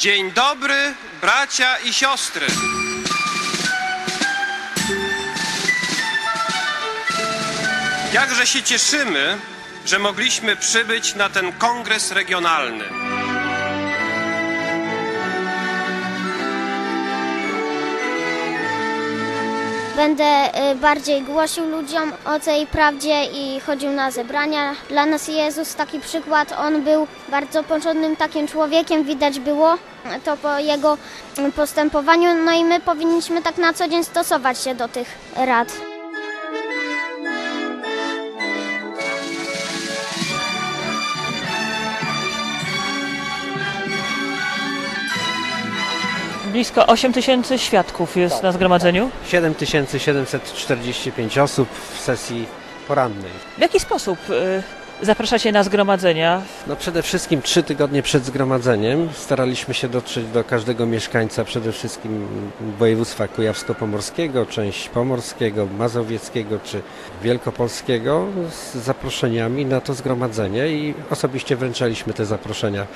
Dzień dobry, bracia i siostry. Jakże się cieszymy, że mogliśmy przybyć na ten kongres regionalny. Będę y, bardziej głosił ludziom o tej prawdzie i chodził na zebrania. Dla nas Jezus taki przykład, on był bardzo porządnym takim człowiekiem, widać było to po jego postępowaniu, no i my powinniśmy tak na co dzień stosować się do tych rad. Blisko 8 tysięcy świadków jest na zgromadzeniu. 7745 osób w sesji porannej. W jaki sposób y, zapraszacie na zgromadzenia? No przede wszystkim trzy tygodnie przed zgromadzeniem staraliśmy się dotrzeć do każdego mieszkańca przede wszystkim województwa kujawsko-pomorskiego, część pomorskiego, mazowieckiego czy wielkopolskiego z zaproszeniami na to zgromadzenie i osobiście wręczaliśmy te zaproszenia.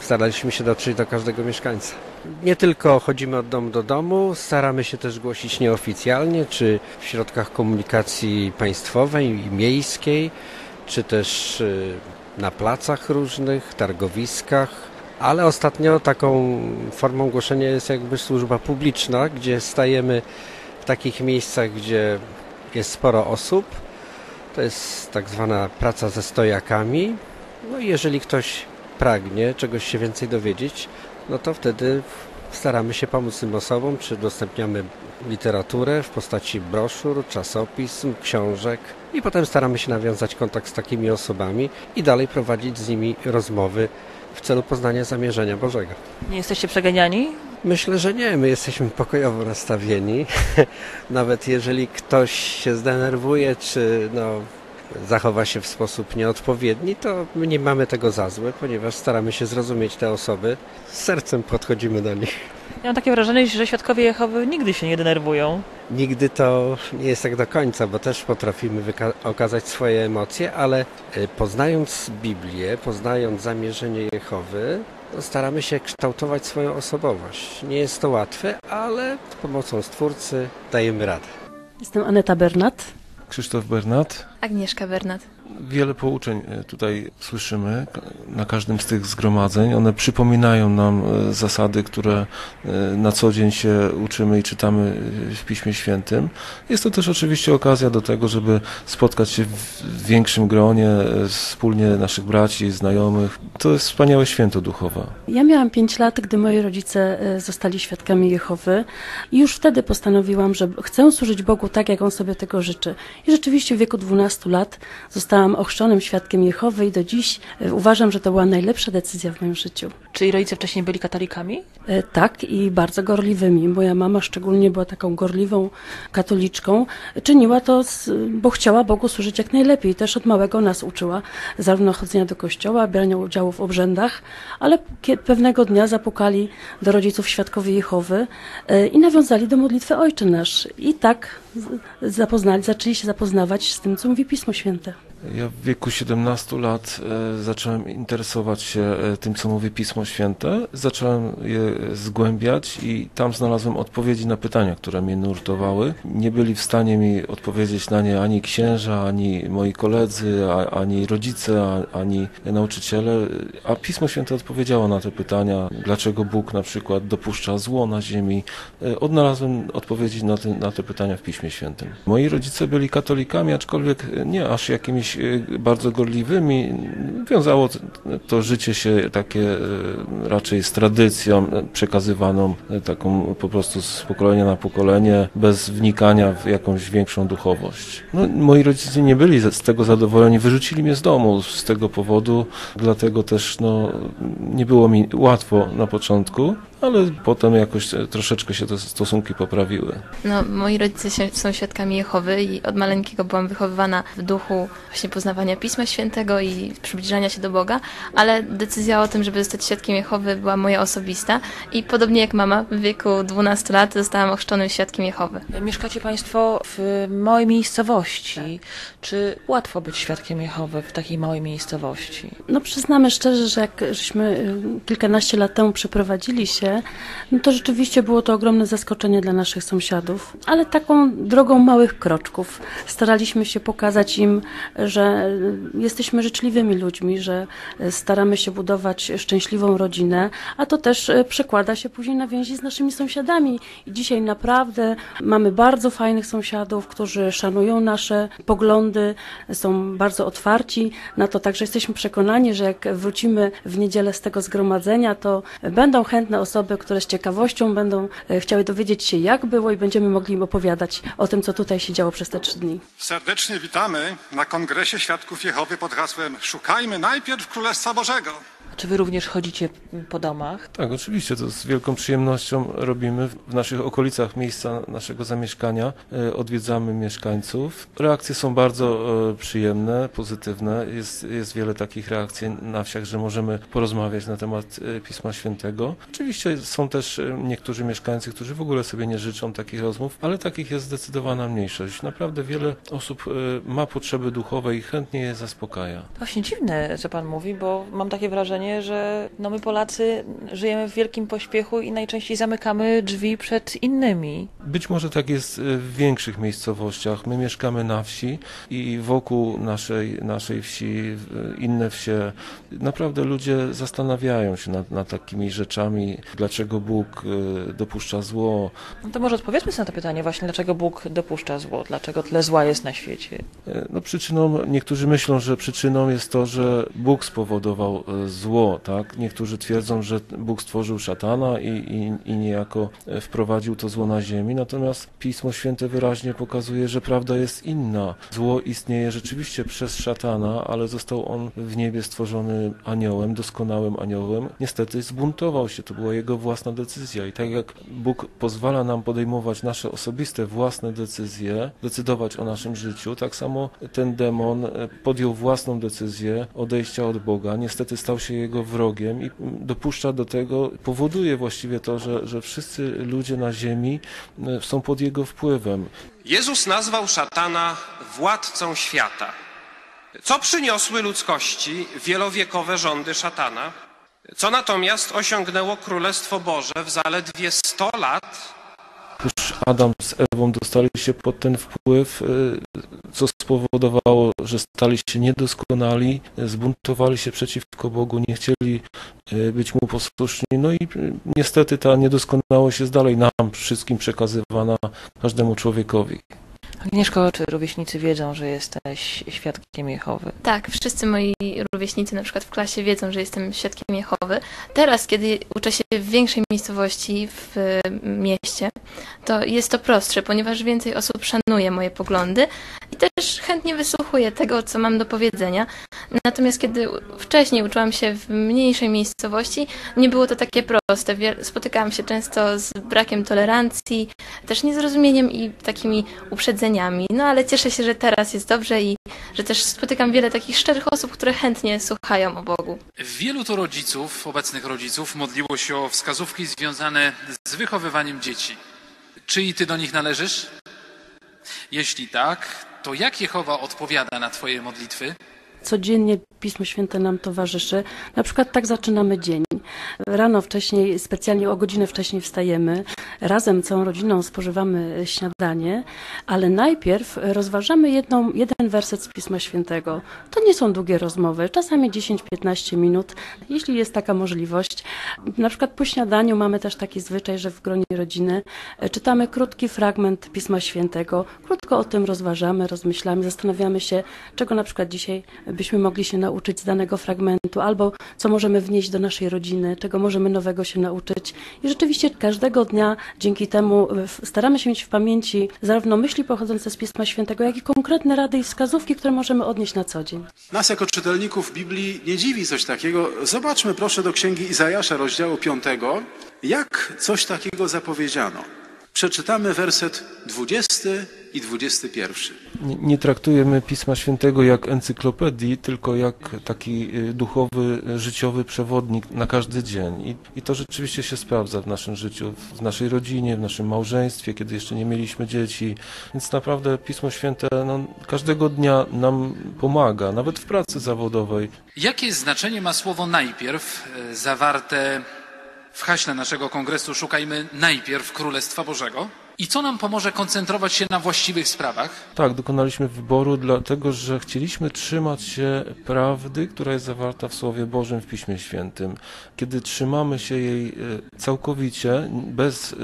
Staraliśmy się dotrzeć do każdego mieszkańca. Nie tylko chodzimy od domu do domu, staramy się też głosić nieoficjalnie, czy w środkach komunikacji państwowej i miejskiej, czy też y, na placach różnych, targowiskach. Ale ostatnio taką formą głoszenia jest jakby służba publiczna, gdzie stajemy w takich miejscach, gdzie jest sporo osób. To jest tak zwana praca ze stojakami. No i jeżeli ktoś pragnie czegoś się więcej dowiedzieć, no to wtedy staramy się pomóc tym osobom, czy udostępniamy literaturę w postaci broszur, czasopism, książek i potem staramy się nawiązać kontakt z takimi osobami i dalej prowadzić z nimi rozmowy w celu poznania zamierzenia Bożego. Nie jesteście przeganiani? Myślę, że nie. My jesteśmy pokojowo nastawieni. Nawet jeżeli ktoś się zdenerwuje, czy no, zachowa się w sposób nieodpowiedni, to my nie mamy tego za złe, ponieważ staramy się zrozumieć te osoby. Z sercem podchodzimy do nich. Ja mam takie wrażenie, że świadkowie Jehowy nigdy się nie denerwują. Nigdy to nie jest tak do końca, bo też potrafimy wyka- okazać swoje emocje, ale y, poznając Biblię, poznając zamierzenie Jehowy, no staramy się kształtować swoją osobowość. Nie jest to łatwe, ale z pomocą Stwórcy dajemy radę. Jestem Aneta Bernat. Krzysztof Bernat. Agnieszka Bernat. Wiele pouczeń e, tutaj słyszymy na każdym z tych zgromadzeń. One przypominają nam e, zasady, które e, na co dzień się uczymy i czytamy w Piśmie Świętym. Jest to też oczywiście okazja do tego, żeby spotkać się w większym gronie, wspólnie naszych braci, znajomych. To jest wspaniałe święto duchowe. Ja miałam 5 lat, gdy moi rodzice zostali świadkami Jehowy i już wtedy postanowiłam, że chcę służyć Bogu tak, jak On sobie tego życzy. I rzeczywiście w wieku 12 lat zostałam ochrzczonym świadkiem Jehowy i do dziś uważam, że to była najlepsza decyzja w moim życiu. Czyli rodzice wcześniej byli katolikami? E, tak i bardzo gorliwymi. Moja mama szczególnie była taką gorliwą katoliczką. Czyniła to, bo chciała Bogu służyć jak najlepiej. Też od małego nas uczyła zarówno chodzenia do kościoła, brania udziału w obrzędach, ale pewnego dnia zapukali do rodziców świadkowie Jehowy e, i nawiązali do modlitwy Ojcze Nasz. I tak zapoznali, zaczęli się zapoznawać z tym, co mówi Pismo Święte. Ja w wieku 17 lat e, zacząłem interesować się e, tym, co mówi Pismo Święte. Zacząłem je zgłębiać i tam znalazłem odpowiedzi na pytania, które mnie nurtowały. Nie byli w stanie mi odpowiedzieć na nie ani księża, ani moi koledzy, ani rodzice, ani nauczyciele, a Pismo Święte odpowiedziało na te pytania. Dlaczego Bóg na przykład dopuszcza zło na ziemi? E, odnalazłem odpowiedzi na te, na te pytania w Piśmie Świętym. Moi rodzice byli katolikami, aczkolwiek nie aż jakimiś bardzo gorliwymi. Wiązało to życie się takie raczej z tradycją przekazywaną, taką po prostu z pokolenia na pokolenie, bez wnikania w jakąś większą duchowość. No, moi rodzice nie byli z tego zadowoleni, wyrzucili mnie z domu z tego powodu, dlatego też no, nie było mi łatwo na początku, ale potem jakoś troszeczkę się te stosunki poprawiły. No, moi rodzice się, są świadkami Jehowy i od maleńkiego byłam wychowywana w duchu właśnie poznawania Pisma Świętego i przybliżania się do Boga, ale decyzja o tym, żeby zostać świadkiem Jehowy była moja osobista i podobnie jak mama w wieku 12 lat zostałam ochrzczonym świadkiem Jehowy. Mieszkacie Państwo w małej miejscowości. Czy łatwo być świadkiem Jehowy w takiej małej miejscowości? No przyznamy szczerze, że jak żeśmy y, kilkanaście lat temu przeprowadzili się, no to rzeczywiście było to ogromne zaskoczenie dla naszych sąsiadów, ale taką drogą małych kroczków. Staraliśmy się pokazać im, że jesteśmy życzliwymi ludźmi, że staramy się budować szczęśliwą rodzinę, a to też y, przekłada się później na więzi z naszymi sąsiadami. I dzisiaj naprawdę mamy bardzo fajnych sąsiadów, którzy szanują nasze poglądy, są bardzo otwarci na to, także jesteśmy przekonani, że jak wrócimy w niedzielę z tego zgromadzenia, to będą chętne osoby, które z ciekawością będą e, chciały dowiedzieć się, jak było i będziemy mogli im opowiadać o tym, co tutaj się działo przez te trzy dni. Serdecznie witamy na Kongresie Świadków Jehowy pod hasłem Szukajmy najpierw Królestwa Bożego. Czy Wy również chodzicie po domach? Tak, oczywiście, to z wielką przyjemnością robimy w naszych okolicach miejsca naszego zamieszkania. e, Odwiedzamy mieszkańców. Reakcje są bardzo e, przyjemne, pozytywne. Jest, jest wiele takich reakcji na wsiach, że możemy porozmawiać na temat e, Pisma Świętego. Oczywiście są też niektórzy mieszkańcy, którzy w ogóle sobie nie życzą takich rozmów, ale takich jest zdecydowana mniejszość. Naprawdę wiele osób ma potrzeby duchowe i chętnie je zaspokaja. Właśnie dziwne, co Pan mówi, bo mam takie wrażenie, że no my Polacy żyjemy w wielkim pośpiechu i najczęściej zamykamy drzwi przed innymi. Być może tak jest e, w większych miejscowościach. My mieszkamy na wsi i wokół naszej, naszej wsi, inne wsie, naprawdę ludzie zastanawiają się nad, nad takimi rzeczami, dlaczego Bóg e, dopuszcza zło. No to może odpowiedzmy sobie na to pytanie właśnie, dlaczego Bóg dopuszcza zło, dlaczego tyle zła jest na świecie. E, No przyczyną, niektórzy myślą, że przyczyną jest to, że Bóg spowodował e, zło, tak? Niektórzy twierdzą, że Bóg stworzył szatana i, i, i niejako e, wprowadził to zło na ziemi, natomiast Pismo Święte wyraźnie pokazuje, że prawda jest inna. Zło istnieje rzeczywiście przez szatana, ale został on w niebie stworzony aniołem, doskonałym aniołem. Niestety zbuntował się, to była jego własna decyzja i tak jak Bóg pozwala nam podejmować nasze osobiste, własne decyzje, decydować o naszym życiu, tak samo ten demon e, podjął własną decyzję odejścia od Boga. Niestety stał się jego wrogiem i dopuszcza do tego, powoduje właściwie to, że, że wszyscy ludzie na ziemi e, są pod jego wpływem. Jezus nazwał szatana władcą świata. Co przyniosły ludzkości wielowiekowe rządy szatana? Co natomiast osiągnęło Królestwo Boże w zaledwie 100 lat? Już Adam z Ewą dostali się pod ten wpływ, y, co spowodowało, że stali się niedoskonali, y, zbuntowali się przeciwko Bogu, nie chcieli y, być Mu posłuszni. No i niestety ta niedoskonałość jest dalej nam wszystkim przekazywana, każdemu człowiekowi. Agnieszko, czy rówieśnicy wiedzą, że jesteś świadkiem Jehowy? Tak, wszyscy moi rówieśnicy na przykład w klasie wiedzą, że jestem świadkiem Jehowy. Teraz, kiedy uczę się w większej miejscowości, w mieście, to jest to prostsze, ponieważ więcej osób szanuje moje poglądy i też chętnie wysłuchuje tego, co mam do powiedzenia. Natomiast kiedy wcześniej uczyłam się w mniejszej miejscowości, nie było to takie proste. Spotykałam się często z brakiem tolerancji, też niezrozumieniem i takimi uprzedzeniami. No ale cieszę się, że teraz jest dobrze i że też spotykam wiele takich szczerych osób, które chętnie słuchają o Bogu. Wielu to rodziców, obecnych rodziców, modliło się o wskazówki związane z wychowywaniem dzieci. Czy i ty do nich należysz? Jeśli tak, to jak Jehowa odpowiada na twoje modlitwy? Codziennie Pismo Święte nam towarzyszy. Na przykład tak zaczynamy dzień. Rano wcześniej, specjalnie o godzinę wcześniej wstajemy, razem całą rodziną spożywamy śniadanie, ale najpierw rozważamy jedną, jeden werset z Pisma Świętego. To nie są długie rozmowy, czasami 10-15 minut, jeśli jest taka możliwość. Na przykład po śniadaniu mamy też taki zwyczaj, że w gronie rodziny e, czytamy krótki fragment Pisma Świętego, krótko o tym rozważamy, rozmyślamy, zastanawiamy się, czego na przykład dzisiaj byśmy mogli się nauczyć nauczyć z danego fragmentu, albo co możemy wnieść do naszej rodziny, czego możemy nowego się nauczyć. I rzeczywiście każdego dnia dzięki temu e, staramy się mieć w pamięci zarówno myśli pochodzące z Pisma Świętego, jak i konkretne rady i wskazówki, które możemy odnieść na co dzień. Nas jako czytelników Biblii nie dziwi coś takiego. Zobaczmy proszę do Księgi Izajasza, rozdziału 5, jak coś takiego zapowiedziano. Przeczytamy werset 20 i 21. Nie, nie traktujemy Pisma Świętego jak encyklopedii, tylko jak taki y, duchowy, życiowy przewodnik na każdy dzień. I, I to rzeczywiście się sprawdza w naszym życiu, w naszej rodzinie, w naszym małżeństwie, kiedy jeszcze nie mieliśmy dzieci. Więc naprawdę Pismo Święte no, każdego dnia nam pomaga, nawet w pracy zawodowej. Jakie znaczenie ma słowo najpierw e, zawarte w haśle naszego kongresu Szukajmy najpierw Królestwa Bożego? I co nam pomoże koncentrować się na właściwych sprawach? Tak, dokonaliśmy wyboru, dlatego że chcieliśmy trzymać się prawdy, która jest zawarta w Słowie Bożym w Piśmie Świętym. Kiedy trzymamy się jej e, całkowicie, bez, e,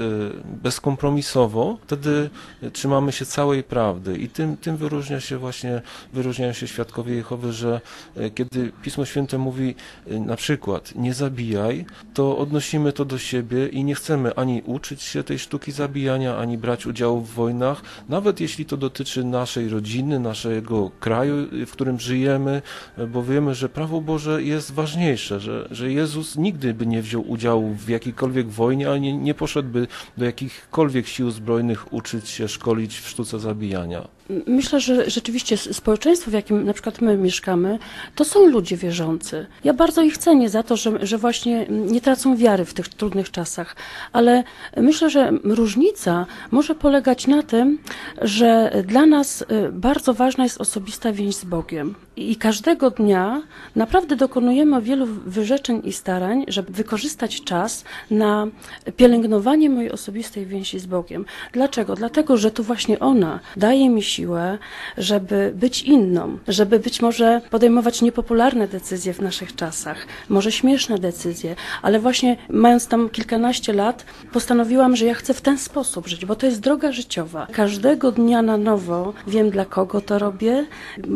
bezkompromisowo, wtedy trzymamy się całej prawdy. I tym, tym wyróżnia się właśnie, wyróżniają się świadkowie Jehowy, że e, kiedy Pismo Święte mówi na przykład nie zabijaj, to odnosimy to do siebie i nie chcemy ani uczyć się tej sztuki zabijania, ani brać udziału w wojnach, nawet jeśli to dotyczy naszej rodziny, naszego kraju, w którym żyjemy, bo wiemy, że prawo Boże jest ważniejsze, że, że Jezus nigdy by nie wziął udziału w jakiejkolwiek wojnie, ani nie poszedłby do jakichkolwiek sił zbrojnych uczyć się, szkolić w sztuce zabijania. Myślę, że rzeczywiście społeczeństwo, w jakim na przykład my mieszkamy, to są ludzie wierzący. Ja bardzo ich cenię za to, że, że właśnie nie tracą wiary w tych trudnych czasach, ale myślę, że różnica może polegać na tym, że dla nas y, bardzo ważna jest osobista więź z Bogiem. I każdego dnia naprawdę dokonujemy wielu wyrzeczeń i starań, żeby wykorzystać czas na pielęgnowanie mojej osobistej więzi z Bogiem. Dlaczego? Dlatego, że to właśnie ona daje mi siłę, żeby być inną, żeby być może podejmować niepopularne decyzje w naszych czasach, może śmieszne decyzje, ale właśnie mając tam kilkanaście lat, postanowiłam, że ja chcę w ten sposób żyć, bo to jest droga życiowa. Każdego dnia na nowo wiem, dla kogo to robię.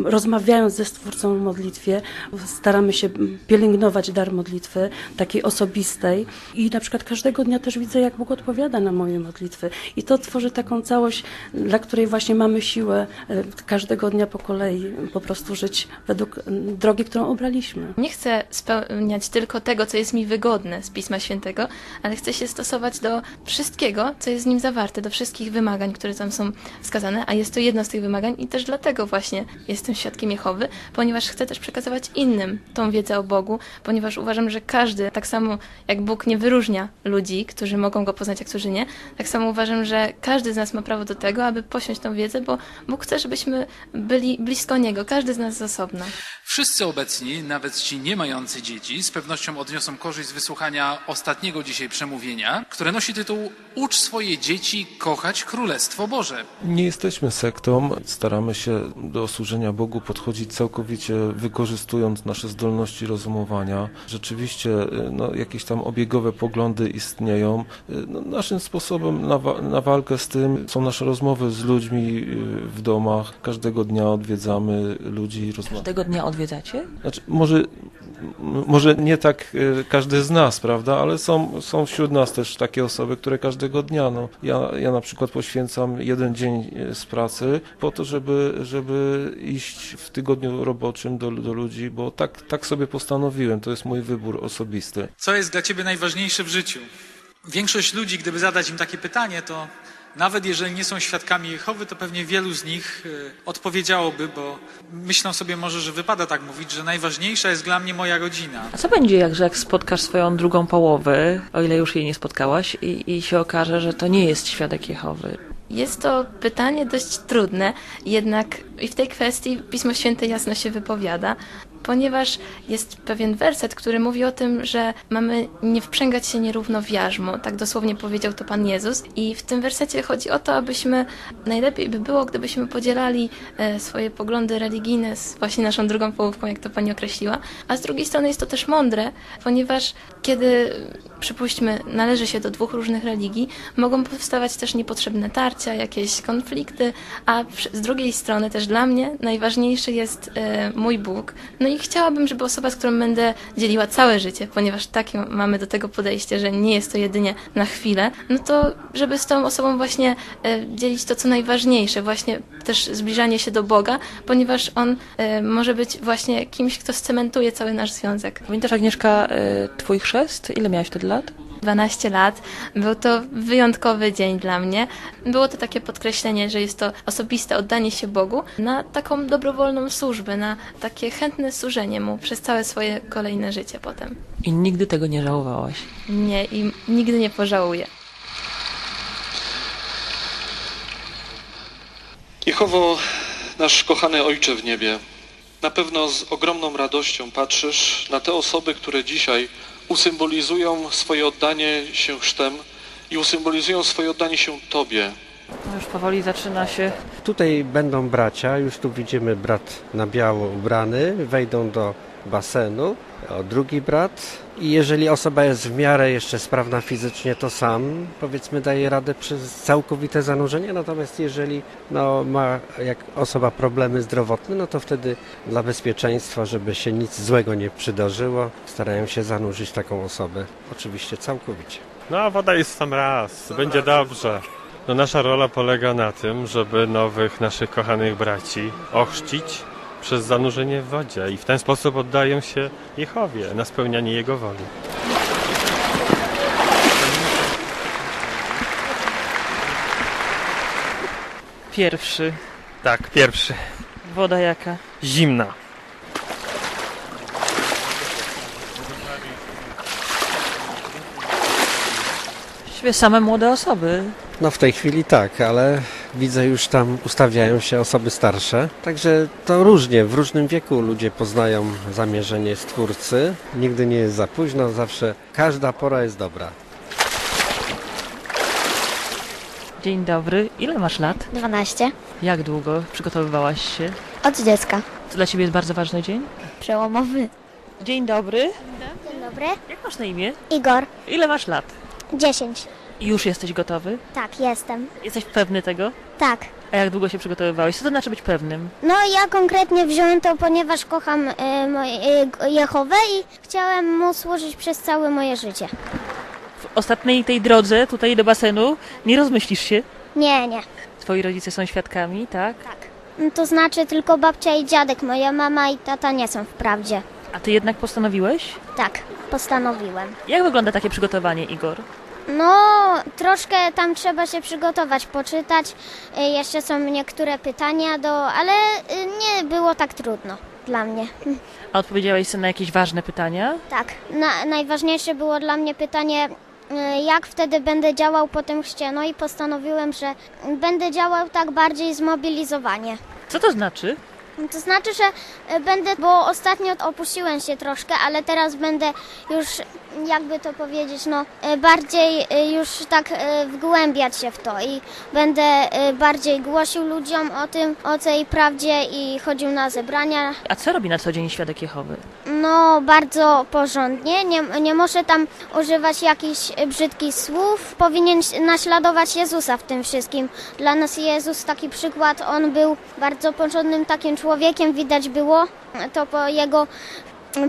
Rozmawiając ze Stwórcą w modlitwie, staramy się pielęgnować dar modlitwy, takiej osobistej i na przykład każdego dnia też widzę, jak Bóg odpowiada na moje modlitwy. I to tworzy taką całość, dla której właśnie mamy siłę e, każdego dnia po kolei po prostu żyć według drogi, którą obraliśmy. Nie chcę spełniać tylko tego, co jest mi wygodne z Pisma Świętego, ale chcę się stosować do wszystkiego, co jest w nim zawarte, do wszystkich wymagań, które tam są wskazane, a jest to jedno z tych wymagań i też dlatego właśnie jestem świadkiem Jehowy, ponieważ chcę też przekazywać innym tą wiedzę o Bogu, ponieważ uważam, że każdy, tak samo jak Bóg nie wyróżnia ludzi, którzy mogą Go poznać, a którzy nie, tak samo uważam, że każdy z nas ma prawo do tego, aby posiąść tą wiedzę, bo Bóg chce, żebyśmy byli blisko Niego, każdy z nas z osobna. Wszyscy obecni, nawet ci nie mający dzieci, z pewnością odniosą korzyść z wysłuchania ostatniego dzisiaj przemówienia, które nosi tytuł Ucz swoje dzieci kochać Królestwo Boże. Nie jesteśmy sektą, staramy się do służenia Bogu podchodzić całkowicie wykorzystując nasze zdolności rozumowania. Rzeczywiście y, no, jakieś tam obiegowe poglądy istnieją. Y, No, naszym sposobem na, wa- na walkę z tym są nasze rozmowy z ludźmi y, w domach. Każdego dnia odwiedzamy ludzi. Każdego dnia odwiedzacie? Znaczy, może, może nie tak y, każdy z nas, prawda, ale są, są wśród nas też takie osoby, które każdego dnia, no, ja, ja na przykład poświęcam jeden dzień y, z pracy po to, żeby, żeby iść w tygodniu roboczym do, do ludzi, bo tak, tak sobie postanowiłem, to jest mój wybór osobisty. Co jest dla ciebie najważniejsze w życiu? Większość ludzi, gdyby zadać im takie pytanie, to nawet jeżeli nie są świadkami Jehowy, to pewnie wielu z nich y, odpowiedziałoby, bo myślą sobie może, że wypada tak mówić, że najważniejsza jest dla mnie moja rodzina. A co będzie, jak, że jak spotkasz swoją drugą połowę, o ile już jej nie spotkałaś, i, i się okaże, że to nie jest świadek Jehowy? Jest to pytanie dość trudne, jednak i w tej kwestii Pismo Święte jasno się wypowiada, ponieważ jest pewien werset, który mówi o tym, że mamy nie wprzęgać się nierówno w jarzmo. Tak dosłownie powiedział to Pan Jezus. I w tym wersecie chodzi o to, abyśmy najlepiej by było, gdybyśmy podzielali e, swoje poglądy religijne z właśnie naszą drugą połówką, jak to Pani określiła. A z drugiej strony jest to też mądre, ponieważ kiedy przypuśćmy, należy się do dwóch różnych religii, mogą powstawać też niepotrzebne tarcia, jakieś konflikty, a z drugiej strony też dla mnie najważniejszy jest e, mój Bóg, no i i chciałabym, żeby osoba, z którą będę dzieliła całe życie, ponieważ takie mamy do tego podejście, że nie jest to jedynie na chwilę, no to żeby z tą osobą właśnie e, dzielić to, co najważniejsze, właśnie też zbliżanie się do Boga, ponieważ On e, może być właśnie kimś, kto scementuje cały nasz związek. Pamiętasz, Agnieszka, y, twój chrzest? Ile miałaś wtedy lat? 12 lat. Był to wyjątkowy dzień dla mnie. Było to takie podkreślenie, że jest to osobiste oddanie się Bogu na taką dobrowolną służbę, na takie chętne służenie Mu przez całe swoje kolejne życie potem. I nigdy tego nie żałowałaś. Nie i nigdy nie pożałuję. Jehowo, nasz kochany Ojcze w niebie, na pewno z ogromną radością patrzysz na te osoby, które dzisiaj usymbolizują swoje oddanie się chrztem i usymbolizują swoje oddanie się Tobie. Już powoli zaczyna się. Tutaj będą bracia, już tu widzimy brat na biało ubrany, wejdą do basenu, o drugi brat i jeżeli osoba jest w miarę jeszcze sprawna fizycznie, to sam powiedzmy daje radę przez całkowite zanurzenie, natomiast jeżeli no, ma jak osoba problemy zdrowotne, no to wtedy dla bezpieczeństwa, żeby się nic złego nie przydarzyło, starają się zanurzyć taką osobę, oczywiście całkowicie. No, a woda jest sam raz, będzie dobrze. No, nasza rola polega na tym, żeby nowych naszych kochanych braci ochrzcić przez zanurzenie w wodzie i w ten sposób oddają się Jehowie na spełnianie Jego woli. Pierwszy. Tak, pierwszy. Woda jaka? Zimna. Właściwie same młode osoby. No w tej chwili tak, ale widzę już tam ustawiają się osoby starsze. Także to różnie, w różnym wieku ludzie poznają zamierzenie Stwórcy. Nigdy nie jest za późno, zawsze każda pora jest dobra. Dzień dobry. Ile masz lat? 12. Jak długo przygotowywałaś się? Od dziecka. To dla ciebie jest bardzo ważny dzień? Przełomowy. Dzień dobry. Dzień dobry. Jak masz na imię? Igor. Ile masz lat? 10. Już jesteś gotowy? Tak, jestem. Jesteś pewny tego? Tak. A jak długo się przygotowywałeś? Co to znaczy być pewnym? No ja konkretnie wziąłem to, ponieważ kocham y, moje, y, Jehowę i chciałem mu służyć przez całe moje życie. W ostatniej tej drodze tutaj do basenu nie rozmyślisz się? Nie, nie. Twoi rodzice są świadkami, tak? Tak. No, To znaczy tylko babcia i dziadek, moja mama i tata nie są wprawdzie. A ty jednak postanowiłeś? Tak, postanowiłem. Jak wygląda takie przygotowanie, Igor? No, troszkę tam trzeba się przygotować, poczytać. Y, Jeszcze są niektóre pytania do, ale y, nie było tak trudno dla mnie. A odpowiedziałeś sobie na jakieś ważne pytania? Tak, na, najważniejsze było dla mnie pytanie, y, jak wtedy będę działał po tym chrzcie. No i postanowiłem, że będę działał tak bardziej zmobilizowanie. Co to znaczy? To znaczy, że będę, bo ostatnio opuściłem się troszkę, ale teraz będę już, jakby to powiedzieć, no y, bardziej y, już tak y, wgłębiać się w to i będę bardziej głosił ludziom o tym, o tej prawdzie i chodził na zebrania. A co robi na co dzień świadek Jehowy? No, bardzo porządnie. Nie, nie może tam używać jakichś brzydkich słów. Powinien naśladować Jezusa w tym wszystkim. Dla nas Jezus taki przykład. On był bardzo porządnym takim człowiekiem, widać było to po jego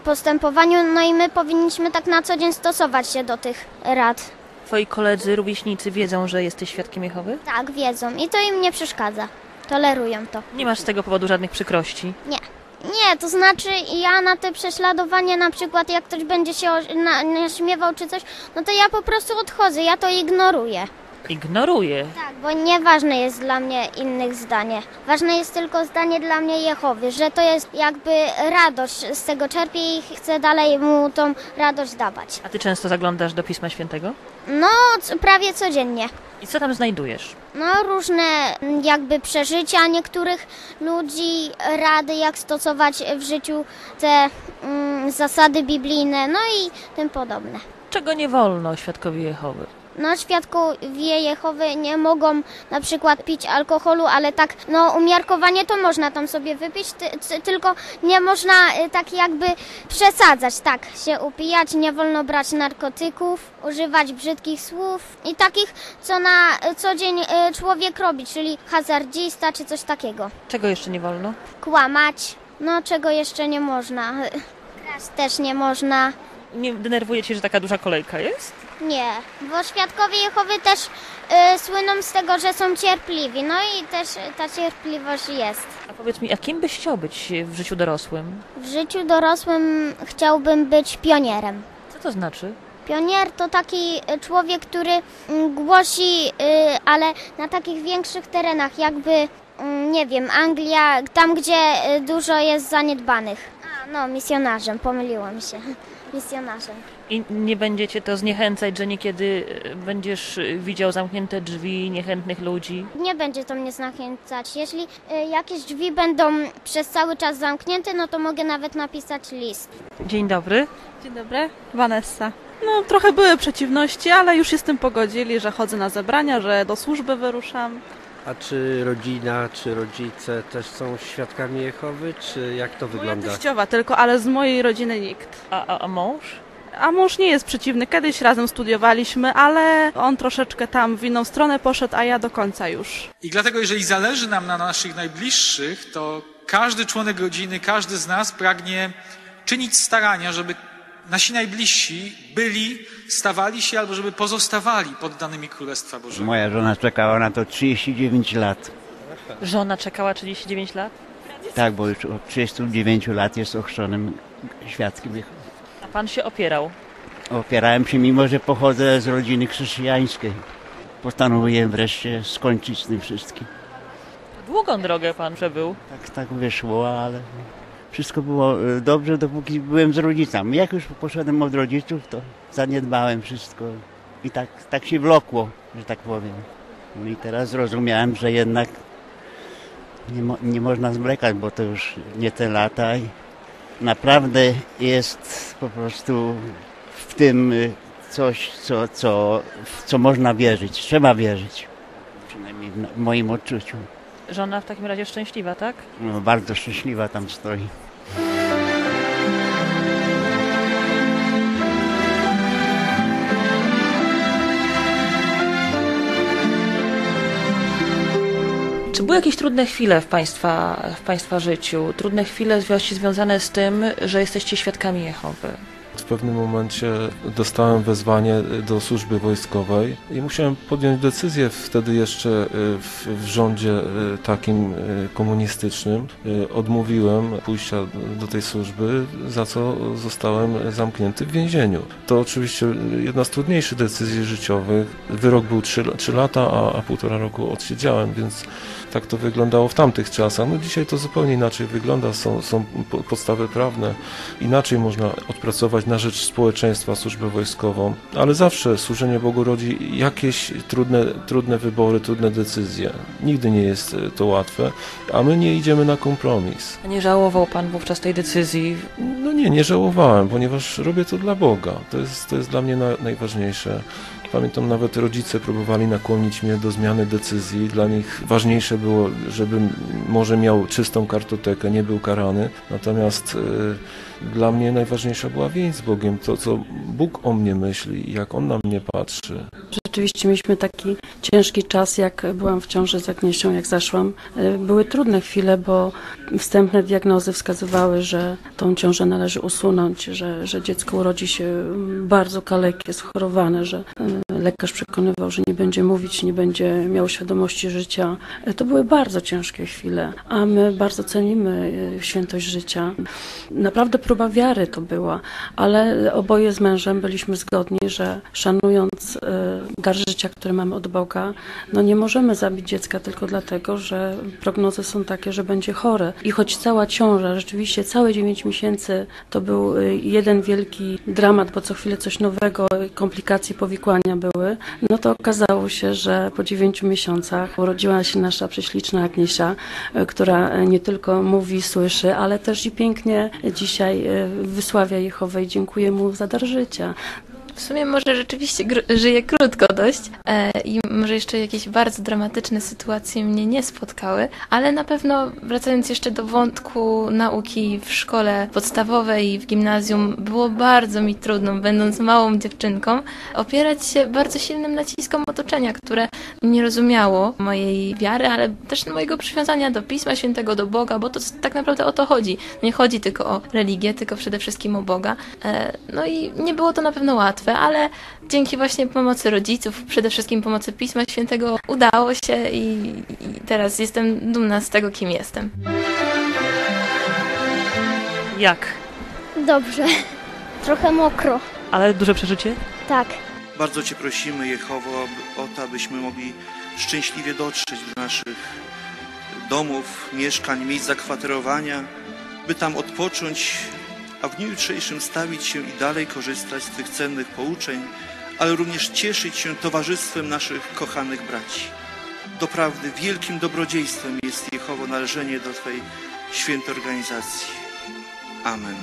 postępowaniu. No i my powinniśmy tak na co dzień stosować się do tych rad. Twoi koledzy, rówieśnicy wiedzą, że jesteś świadkiem Jehowy? Tak, wiedzą. I to im nie przeszkadza. Tolerują to. Nie masz z tego powodu żadnych przykrości. Nie. Nie, to znaczy ja na te prześladowanie na przykład jak ktoś będzie się o- na, naśmiewał czy coś, no to ja po prostu odchodzę, ja to ignoruję. Ignoruję. Tak, bo nieważne jest dla mnie innych zdanie. Ważne jest tylko zdanie dla mnie Jehowy, że to jest jakby radość z tego czerpię i chcę dalej mu tą radość dawać. A ty często zaglądasz do Pisma Świętego? No, prawie codziennie. I co tam znajdujesz? No, różne jakby przeżycia niektórych ludzi, rady, jak stosować w życiu te mm, zasady biblijne, no i tym podobne. Czego nie wolno świadkowi Jehowy? No, świadkowie Jehowy nie mogą na przykład pić alkoholu, ale tak, no, umiarkowanie to można tam sobie wypić, ty, ty, tylko nie można y, tak jakby przesadzać, tak, się upijać, nie wolno brać narkotyków, używać brzydkich słów i takich, co na co dzień y, człowiek robi, czyli hazardzista czy coś takiego. Czego jeszcze nie wolno? Kłamać, No, czego jeszcze nie można. Kraść też nie można. Nie denerwuje cię, że taka duża kolejka jest? Nie, bo świadkowie Jehowy też y, słyną z tego, że są cierpliwi. No i też ta cierpliwość jest. A powiedz mi, a kim byś chciał być w życiu dorosłym? W życiu dorosłym chciałbym być pionierem. Co to znaczy? Pionier to taki y, człowiek, który mm, głosi, y, ale na takich większych terenach, jakby, mm, nie wiem, Anglia, tam gdzie y, dużo jest zaniedbanych. A, no, misjonarzem, pomyliłam się. Misjonarzem. I nie będzie cię to zniechęcać, że niekiedy e, będziesz e, widział zamknięte drzwi, niechętnych ludzi? Nie będzie to mnie zachęcać. Jeśli y, jakieś drzwi będą przez cały czas zamknięte, no to mogę nawet napisać list. Dzień dobry. Dzień dobry, Vanessa. No, trochę były przeciwności, ale już się z tym pogodzili, że chodzę na zebrania, że do służby wyruszam. A czy rodzina, czy rodzice też są świadkami Jehowy, czy jak to Moja wygląda? teściowa tylko, ale z mojej rodziny nikt. A, a, a mąż? A mąż nie jest przeciwny. Kiedyś razem studiowaliśmy, ale on troszeczkę tam w inną stronę poszedł, a ja do końca już. I dlatego, jeżeli zależy nam na naszych najbliższych, to każdy członek rodziny, każdy z nas pragnie czynić starania, żeby nasi najbliżsi byli, stawali się albo żeby pozostawali poddanymi Królestwa Bożego. Moja żona czekała na to 39 lat. Żona czekała 39 lat? Tak, bo już od 39 lat jest ochrzczonym świadkiem. Pan się opierał. Opierałem się, mimo że pochodzę z rodziny chrześcijańskiej. Postanowiłem wreszcie skończyć z tym wszystkim. Długą drogę pan przebył. Tak, tak wyszło, ale wszystko było e, dobrze, dopóki byłem z rodzicami. Jak już poszedłem od rodziców, to zaniedbałem wszystko. I tak, tak się wlokło, że tak powiem. No i teraz zrozumiałem, że jednak nie, mo- nie można zwlekać, bo to już nie te lata. I naprawdę jest po prostu w tym y, coś, co, co, w co można wierzyć. Trzeba wierzyć. Przynajmniej w w moim odczuciu. Żona w takim razie szczęśliwa, tak? No, bardzo szczęśliwa tam stoi. Czy były jakieś trudne chwile w państwa, w państwa życiu? Trudne chwile związane z tym, że jesteście świadkami Jehowy? W pewnym momencie dostałem wezwanie do służby wojskowej i musiałem podjąć decyzję wtedy jeszcze y, w, w rządzie y, takim y, komunistycznym. Odmówiłem pójścia do tej służby, za co zostałem zamknięty w więzieniu. To oczywiście jedna z trudniejszych decyzji życiowych. Wyrok był 3, lata, a, a półtora roku odsiedziałem, więc tak to wyglądało w tamtych czasach. No dzisiaj to zupełnie inaczej wygląda, są, są po- podstawy prawne, inaczej można odpracować na rzecz społeczeństwa służbę wojskową, ale zawsze służenie Bogu rodzi jakieś trudne, trudne wybory, trudne decyzje. Nigdy nie jest e, to łatwe, a my nie idziemy na kompromis. A nie żałował pan wówczas tej decyzji? No nie, nie żałowałem, ponieważ robię to dla Boga. To jest, to jest dla mnie na, najważniejsze. Pamiętam nawet rodzice próbowali nakłonić mnie do zmiany decyzji. Dla nich ważniejsze było, żebym może miał czystą kartotekę, nie był karany. Natomiast y, dla mnie najważniejsza była więź z Bogiem, to co Bóg o mnie myśli, jak On na mnie patrzy. Rzeczywiście mieliśmy taki ciężki czas, jak byłam w ciąży z Agniesią, jak zaszłam. E, Były trudne chwile, bo wstępne diagnozy wskazywały, że tą ciążę należy usunąć, że, że dziecko urodzi się bardzo kalekie, schorowane, że e, lekarz przekonywał, że nie będzie mówić, nie będzie miał świadomości życia. E, To były bardzo ciężkie chwile, a my bardzo cenimy świętość życia. Naprawdę próba wiary to była, ale oboje z mężem byliśmy zgodni, że szanując e, dar życia, który mamy od Boga, no nie możemy zabić dziecka tylko dlatego, że prognozy są takie, że będzie chore. I choć cała ciąża, rzeczywiście całe 9 miesięcy to był e, jeden wielki dramat, bo co chwilę coś nowego, komplikacje powikłania były, no to okazało się, że po 9 miesiącach urodziła się nasza prześliczna Agniesia, e, która nie tylko mówi, słyszy, ale też i pięknie dzisiaj e, wysławia Jehowę i dziękuję mu za dar życia. W sumie może rzeczywiście żyję krótko dość e, i może jeszcze jakieś bardzo dramatyczne sytuacje mnie nie spotkały, ale na pewno wracając jeszcze do wątku nauki w szkole podstawowej i w gimnazjum, było bardzo mi trudno, będąc małą dziewczynką, opierać się bardzo silnym naciskom otoczenia, które nie rozumiało mojej wiary, ale też mojego przywiązania do Pisma Świętego, do Boga, bo to tak naprawdę o to chodzi. Nie chodzi tylko o religię, tylko przede wszystkim o Boga. E, No i nie było to na pewno łatwe, ale dzięki właśnie pomocy rodziców, przede wszystkim pomocy Pisma Świętego udało się i, i teraz jestem dumna z tego, kim jestem. Jak? Dobrze. Trochę mokro. Ale duże przeżycie? Tak. Bardzo Cię prosimy, Jehowo, o to, abyśmy mogli szczęśliwie dotrzeć do naszych domów, mieszkań, miejsc zakwaterowania, by tam odpocząć, a w dniu jutrzejszym stawić się i dalej korzystać z tych cennych pouczeń, ale również cieszyć się towarzystwem naszych kochanych braci. Doprawdy wielkim dobrodziejstwem jest Jehowo należenie do Twojej świętej organizacji. Amen.